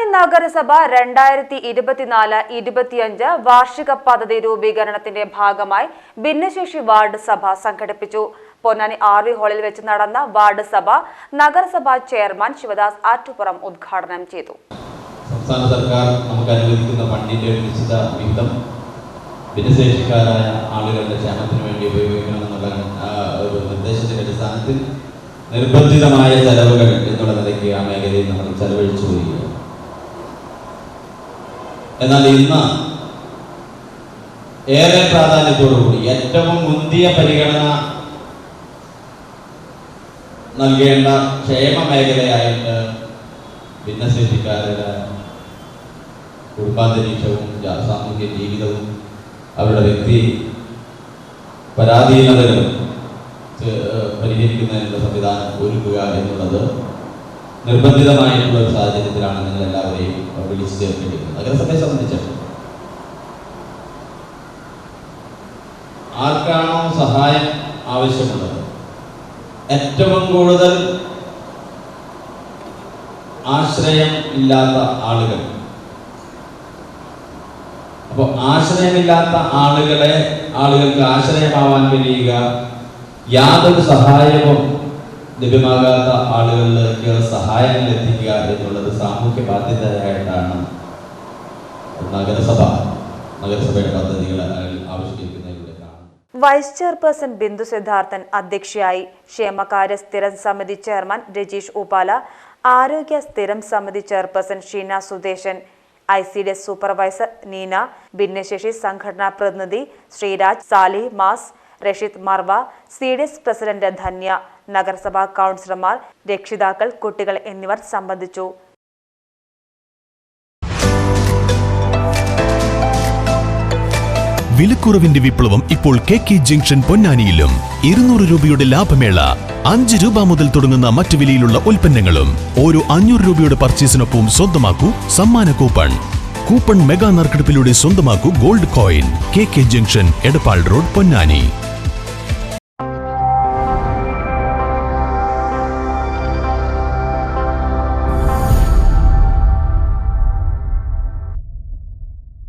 പൊന്നാനി നഗരസഭ രണ്ടായിരത്തി ഇരുപത്തിനാല് ഇരുപത്തിയഞ്ച് വാർഷിക പദ്ധതി രൂപീകരണത്തിന്റെ ഭാഗമായി ഭിന്നശേഷി വാർഡ് സഭ സംഘടിപ്പിച്ചു. പൊന്നാനി ആർ വി ഹാളിൽ വെച്ച് നടന്ന വാർഡ് സഭ നഗരസഭാ ചെയർമാൻ ശിവദാസ് ആറ്റുപുറം ഉദ്ഘാടനം ചെയ്തു. സംസ്ഥാന സർക്കാർ നമുക്ക് അനുവദിക്കുന്ന ഫണ്ടിന്റെ നിശ്ചിത വിഹിതം ഭിന്നശേഷിക്കാരായ ആളുകളുടെ ക്ഷേമത്തിന് വേണ്ടി ഉപയോഗിക്കണമെന്നുള്ള ഒരു നിർദ്ദേശത്തിന്റെ അടിസ്ഥാനത്തിൽ നിർബന്ധിതമായ ചെലവുകൾ എന്നുള്ള നിലയ്ക്ക് ആ മേഖലയിൽ നമ്മൾ ചെലവഴിച്ചു വരികയാണ് എന്നാൽ ഇന്ന് ഏറെ പ്രാധാന്യത്തോടുകൂടി ഏറ്റവും മുന്തിയ പരിഗണന നൽകേണ്ട ക്ഷേമ മേഖലയായിട്ട് ഭിന്നശേഷിക്കാരുടെ കുടുംബാന്തരീക്ഷവും സാമൂഹ്യ ജീവിതവും അവരുടെ വ്യക്തി പരാധീനതകളും പരിഹരിക്കുന്നതിനുള്ള സംവിധാനം ഒരുക്കുക എന്നുള്ളത് നിർബന്ധിതമായിട്ടുള്ള ഒരു സാഹചര്യത്തിലാണ് നിങ്ങൾ എല്ലാവരെയും വിളിച്ചു ചേർത്തിരിക്കുന്നത്. നഗരസഭയെ സംബന്ധിച്ചിടത്തോളം ആർക്കാണോ സഹായം ആവശ്യമുള്ളത്? ഏറ്റവും കൂടുതൽ ആശ്രയം ഇല്ലാത്ത ആളുകൾ. അപ്പോൾ ആശ്രയമില്ലാത്ത ആളുകളെ ആളുകൾക്ക് ആശ്രയമാവാൻ കഴിയുക യാതൊരു സഹായവും ലഭ്യമാകാത്ത ആളുകളിലേക്ക് സഹായങ്ങൾ എത്തിക്കുക എന്നുള്ളത് സാമൂഹ്യ ബാധ്യതയായിട്ടാണ് നഗരസഭ നഗരസഭയുടെ പദ്ധതികൾ ആവിഷ്കരിക്കുന്നതിലൂടെ വൈസ് ചെയർപേഴ്സൺ ബിന്ദു സിദ്ധാർത്ഥൻ അധ്യക്ഷയായി ക്ഷേമകാര്യ സ്ഥിരം സമിതി ചെയർമാൻ രജീഷ് ഉപാല ആരോഗ്യ സ്ഥിരം സമിതി chairperson Sheena Sudeshan I C D S supervisor Neena ഭിന്നശേഷി സംഘടനാ പ്രതിനിധി Sreeraj Sali mass Rasheed Marva C D S president Dhanya നഗരസഭാ കൗൺസിലർമാർ രക്ഷിതാക്കൾ കുട്ടികൾ എന്നിവർ സംബന്ധിച്ചു. വിലക്കുറവിന്റെ വിപ്ലവം ഇപ്പോൾ കെ കെ ജംഗ്ഷൻ പൊന്നാനിയിലും. ഇരുന്നൂറ് രൂപയുടെ ലാഭമേള അഞ്ച് രൂപ മുതൽ തുടങ്ങുന്ന മറ്റു വിലയിലുള്ള ഉൽപ്പന്നങ്ങളും ഓരോ അഞ്ഞൂറ് രൂപയുടെ പർച്ചേസിനൊപ്പം സ്വന്തമാക്കൂ സമ്മാന കൂപ്പൺ. കൂപ്പൺ മെഗാ നറുക്കെടുപ്പിലൂടെ സ്വന്തമാക്കൂ gold coin. K K junction Edappal road Ponnani.